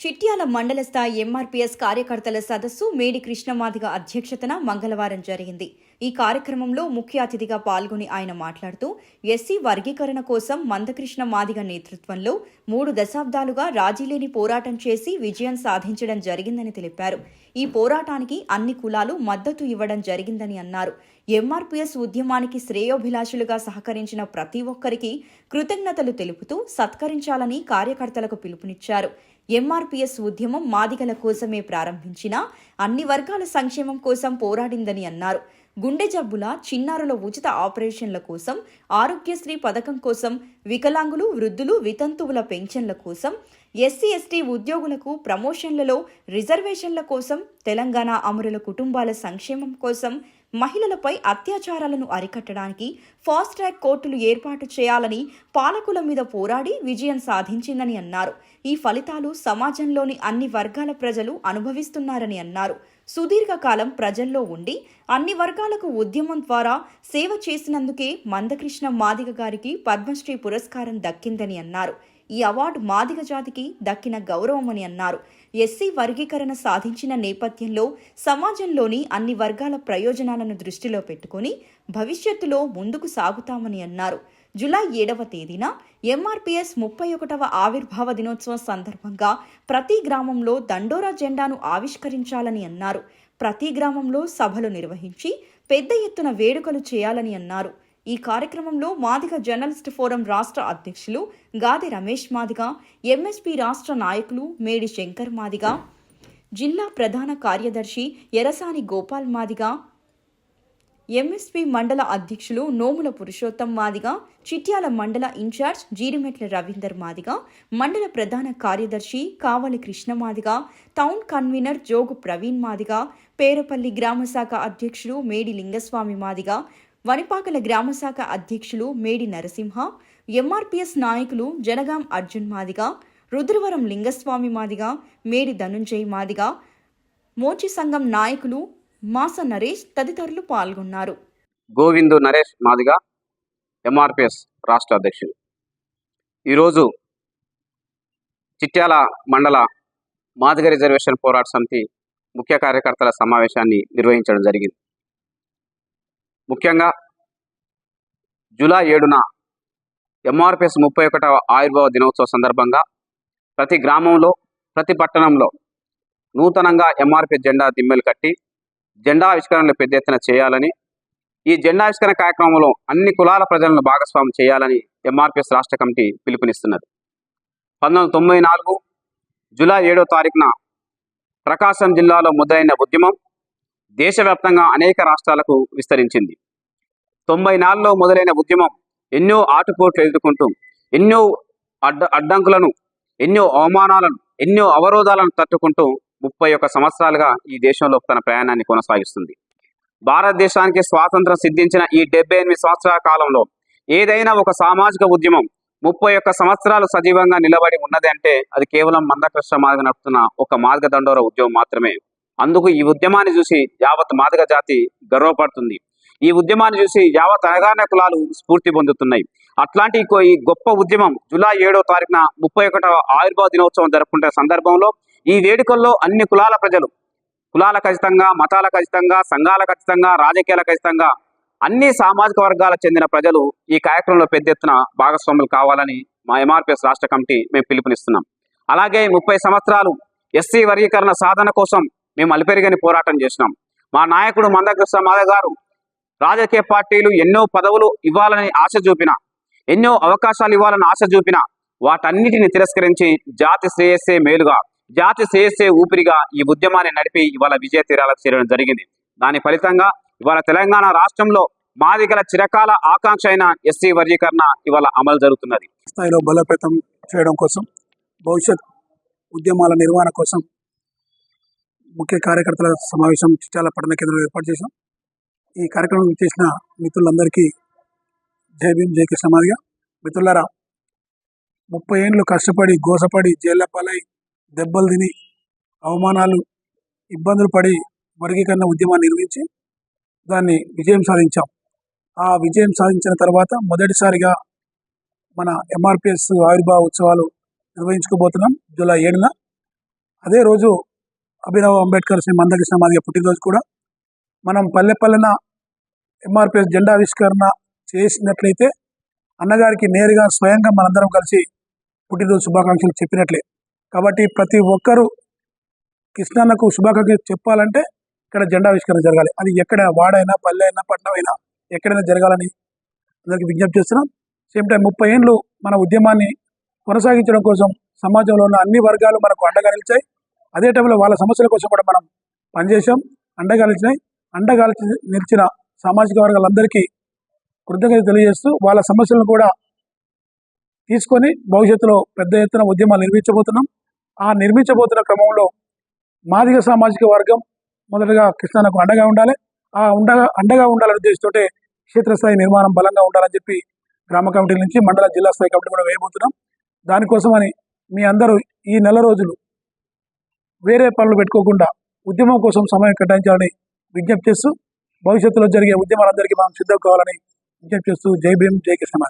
చిట్యాల మండల స్థాయి ఎంఆర్పీఎస్ కార్యకర్తల సదస్సు మేడి కృష్ణమాదిగ అధ్యక్షతన మంగళవారం జరిగింది. ఈ కార్యక్రమంలో ముఖ్య అతిథిగా పాల్గొని ఆయన మాట్లాడుతూ ఎస్సీ వర్గీకరణ కోసం మందకృష్ణ మాదిగ నేతృత్వంలో మూడు దశాబ్దాలుగా రాజీలేని పోరాటం చేసి విజయం సాధించడం జరిగిందని తెలిపారు. ఈ పోరాటానికి అన్ని కులాలు మద్దతు ఇవ్వడం జరిగిందని అన్నారు. ఎంఆర్పీఎస్ ఉద్యమానికి శ్రేయోభిలాషులుగా సహకరించిన ప్రతి ఒక్కరికి కృతజ్ఞతలు తెలుపుతూ సత్కరించాలని కార్యకర్తలకు పిలుపునిచ్చారు. ఎంఆర్పీఎస్ ఉద్యమం మాదిగల కోసమే ప్రారంభించిన అన్ని వర్గాల సంక్షేమం కోసం పోరాడిందని అన్నారు. గుండె జబ్బుల చిన్నారుల ఉచిత ఆపరేషన్ల కోసం ఆరోగ్యశ్రీ పథకం కోసం వికలాంగులు వృద్ధులు వితంతువుల పెన్షన్ల కోసం ఎస్సీ ఎస్టీ ఉద్యోగులకు ప్రమోషన్లలో రిజర్వేషన్ల కోసం తెలంగాణ అమరుల కుటుంబాల సంక్షేమం కోసం మహిళలపై అత్యాచారాలను అరికట్టడానికి ఫాస్ట్ ట్రాక్ కోర్టులు ఏర్పాటు చేయాలని పాలకుల మీద పోరాడి విజయం సాధించిందని అన్నారు. ఈ ఫలితాలు సమాజంలోని అన్ని వర్గాల ప్రజలు అనుభవిస్తున్నారని అన్నారు. సుదీర్ఘకాలం ప్రజల్లో ఉండి అన్ని వర్గాలకు ఉద్యమం ద్వారా సేవ చేసినందుకే మందకృష్ణ మాదిగ గారికి పద్మశ్రీ పురస్కారం దక్కిందని అన్నారు. ఈ అవార్డు మాదిగ జాతికి దక్కిన గౌరవమని అన్నారు. ఎస్సీ వర్గీకరణ సాధించిన నేపథ్యంలో సమాజంలోని అన్ని వర్గాల ప్రయోజనాలను దృష్టిలో పెట్టుకుని భవిష్యత్తులో ముందుకు సాగుతామని అన్నారు. జులై ఏడవ తేదీన ఎంఆర్పిఎస్ ముప్పై ఒకటవ ఆవిర్భావ దినోత్సవం సందర్భంగా ప్రతి గ్రామంలో దండోరా జెండాను ఆవిష్కరించాలని అన్నారు. ప్రతి గ్రామంలో సభలు నిర్వహించి పెద్ద ఎత్తున వేడుకలు చేయాలని అన్నారు. ఈ కార్యక్రమంలో మాదిగ జర్నలిస్ట్ ఫోరం రాష్ట్ర అధ్యక్షులు గాది రమేష్ మాదిగ ఎంఎస్పీ రాష్ట్ర నాయకులు మేడి శంకర్ మాదిగ జిల్లా ప్రధాన కార్యదర్శి ఎరసాని గోపాల్ మాదిగ ఎంఎస్పీ మండల అధ్యక్షులు నోముల పురుషోత్తం మాదిగ చిట్యాల మండల ఇన్ఛార్జ్ జీరిమెట్ల రవీందర్ మాదిగ మండల ప్రధాన కార్యదర్శి కావలి కృష్ణ మాదిగ టౌన్ కన్వీనర్ జోగు ప్రవీణ్ మాదిగ పేరపల్లి గ్రామశాఖ అధ్యక్షులు మేడి లింగస్వామి మాదిగ వనిపాకల గ్రామశాఖ అధ్యక్షులు మేడి నరసింహ ఎంఆర్పీఎస్ నాయకులు జనగాం అర్జున్ మాదిగ రుద్రవరం లింగస్వామి మాదిగ మేడి ధనుంజయ్ మాదిగ మోచి సంఘం నాయకులు మాస నరేష్ తదితరులు పాల్గొన్నారు. గోవిందు నరేష్ మాదిగా ఎంఆర్పిఎస్ రాష్ట్ర అధ్యక్షుడు ఈరోజు చిట్యాల మండల మాదిగ రిజర్వేషన్ పోరాట సమితి ముఖ్య కార్యకర్తల సమావేశాన్ని నిర్వహించడం జరిగింది. ముఖ్యంగా జూలై ఏడున ఎంఆర్పిఎస్ ముప్పై ఒకటవ ఆయుర్వేద దినోత్సవ సందర్భంగా ప్రతి గ్రామంలో ప్రతి పట్టణంలో నూతనంగా ఎంఆర్పిఎస్ జెండా దిమ్మెలు కట్టి జెండా ఆవిష్కరణలు పెద్ద ఎత్తున చేయాలని ఈ జెండా ఆవిష్కరణ కార్యక్రమంలో అన్ని కులాల ప్రజలను భాగస్వామ్యం చేయాలని ఎంఆర్పిఎస్ రాష్ట్ర కమిటీ పిలుపునిస్తున్నది. పంతొమ్మిది తొంభై నాలుగు జూలై ఏడో తారీఖున ప్రకాశం జిల్లాలో మొదలైన ఉద్యమం దేశవ్యాప్తంగా అనేక రాష్ట్రాలకు విస్తరించింది. తొంభై నాలుగులో మొదలైన ఉద్యమం ఎన్నో ఆటుపోట్లు ఎదుర్కొంటూ ఎన్నో అడ్డ అడ్డంకులను ఎన్నో అవమానాలను ఎన్నో అవరోధాలను తట్టుకుంటూ ముప్పై ఒక్క సంవత్సరాలుగా ఈ దేశంలో తన ప్రయాణాన్ని కొనసాగిస్తుంది. భారతదేశానికి స్వాతంత్రం సిద్ధించిన ఈ డెబ్బై ఎనిమిది సంవత్సరాల కాలంలో ఏదైనా ఒక సామాజిక ఉద్యమం ముప్పై ఒక్క సంవత్సరాలు సజీవంగా నిలబడి ఉన్నది అంటే అది కేవలం మందకృష్ణ మార్గ నడుపుతున్న ఒక మార్గదండోర ఉద్యమం మాత్రమే. అందుకు ఈ ఉద్యమాన్ని చూసి యావత్ మాదిగ జాతి గర్వపడుతుంది. ఈ ఉద్యమాన్ని చూసి యావత్ అనగానే కులాలు స్ఫూర్తి పొందుతున్నాయి. అట్లాంటి ఈ గొప్ప ఉద్యమం జూలై ఏడో తారీఖున ముప్పై ఒకటవ ఆయుర్వేద దినోత్సవం జరుపుకుంటున్న సందర్భంలో ఈ వేడుకల్లో అన్ని కులాల ప్రజలు కులాల ఖచ్చితంగా మతాల ఖచ్చితంగా సంఘాల ఖచ్చితంగా రాజకీయాల ఖచ్చితంగా అన్ని సామాజిక వర్గాలకు చెందిన ప్రజలు ఈ కార్యక్రమంలో పెద్ద ఎత్తున భాగస్వాములు కావాలని మా ఎంఆర్పిఎస్ రాష్ట్ర కమిటీ మేము పిలుపునిస్తున్నాం. అలాగే ముప్పై సంవత్సరాలు ఎస్సీ వర్గీకరణ సాధన కోసం మేము అలిపెరిగని పోరాటం చేసినాం. మా నాయకుడు మందకృష్ణ మాధవ్ గారు రాజకీయ పార్టీలు ఎన్నో పదవులు ఇవ్వాలని ఆశ చూపిన ఎన్నో అవకాశాలు ఇవ్వాలని ఆశ చూపిన వాటన్నిటిని తిరస్కరించి జాతి శ్రేయస్సే మేలుగా జాతి శ్రేయస్సే ఊపిరిగా ఈ ఉద్యమాన్ని నడిపి ఇవాళ విజయ తీరాలకు చేరడం జరిగింది. దాని ఫలితంగా ఇవాళ తెలంగాణ రాష్ట్రంలో మాదిగల చిరకాల ఆకాంక్ష అయిన ఎస్సీ వర్గీకరణ ఇవాళ అమలు జరుగుతున్నది. స్థాయిలో బలోపేతం చేయడం కోసం భవిష్యత్ ఉద్యమాల నిర్వహణ కోసం ముఖ్య కార్యకర్తల సమావేశం చిట్యాల పట్టణ కేంద్రంలో ఏర్పాటు చేశాం. ఈ కార్యక్రమం చేసిన మిత్రులందరికీ జై భీమ్ జై కృష్ణ మాదిగా. మిత్రులారా ముప్పై ఏళ్ళు కష్టపడి గోసపడి జైళ్ళపాలై దెబ్బలు తిని అవమానాలు ఇబ్బందులు పడి వర్గీకరణ ఉద్యమాన్ని నిర్మించి దాన్ని విజయం సాధించాం. ఆ విజయం సాధించిన తర్వాత మొదటిసారిగా మన ఎంఆర్పిఎస్ ఆవిర్భావ ఉత్సవాలు నిర్వహించుకోబోతున్నాం జూలై ఏడున. అదే రోజు అభినవ్ అంబేద్కర్ శ్రీ మందకృష్ణ మాదిగ పుట్టినరోజు కూడా మనం పల్లె పల్లెన ఎంఆర్పిఎస్ జెండా ఆవిష్కరణ చేసినట్లయితే అన్నగారికి నేరుగా స్వయంగా మనందరం కలిసి పుట్టినరోజు శుభాకాంక్షలు చెప్పినట్లే. కాబట్టి ప్రతి ఒక్కరూ కృష్ణన్నకు శుభాకాంక్షలు చెప్పాలంటే ఇక్కడ జెండా ఆవిష్కరణ జరగాలి. అది ఎక్కడ వాడైనా పల్లె అయినా పట్టణం అయినా ఎక్కడైనా జరగాలని అందరికీ విజ్ఞప్తి చేస్తున్నాం. సేమ్ టైం ముప్పై ఏళ్ళు మన ఉద్యమాన్ని కొనసాగించడం కోసం సమాజంలో ఉన్న అన్ని వర్గాలు మనకు అండగా నిలిచాయి. అదే టైంలో వాళ్ళ సమస్యల కోసం కూడా మనం పనిచేసాం అండగా నిలిచినాయి. అండగా నిలిచిన సామాజిక వర్గాలందరికీ కృతజ్ఞత తెలియజేస్తూ వాళ్ళ సమస్యలను కూడా తీసుకొని భవిష్యత్తులో పెద్ద ఎత్తున ఉద్యమాలు నిర్మించబోతున్నాం. ఆ నిర్మించబోతున్న క్రమంలో మాదిగ సామాజిక వర్గం మొదటగా కృష్ణానకు అండగా ఉండాలి. ఆ ఉండగా అండగా ఉండాలనే ఉద్దేశంతో క్షేత్రస్థాయి నిర్మాణం బలంగా ఉండాలని చెప్పి గ్రామ కమిటీ నుంచి మండల జిల్లా స్థాయి కమిటీ కూడా వేయబోతున్నాం. దానికోసమని మీ అందరూ ఈ నెల రోజులు వేరే పనులు పెట్టుకోకుండా ఉద్యమం కోసం సమయం కేటాయించాలని విజ్ఞప్తి చేస్తూ భవిష్యత్తులో జరిగే ఉద్యమాలందరికీ మనం సిద్ధం కావాలని విజ్ఞప్తి చేస్తూ జై భీమ్ జై కృష్ణ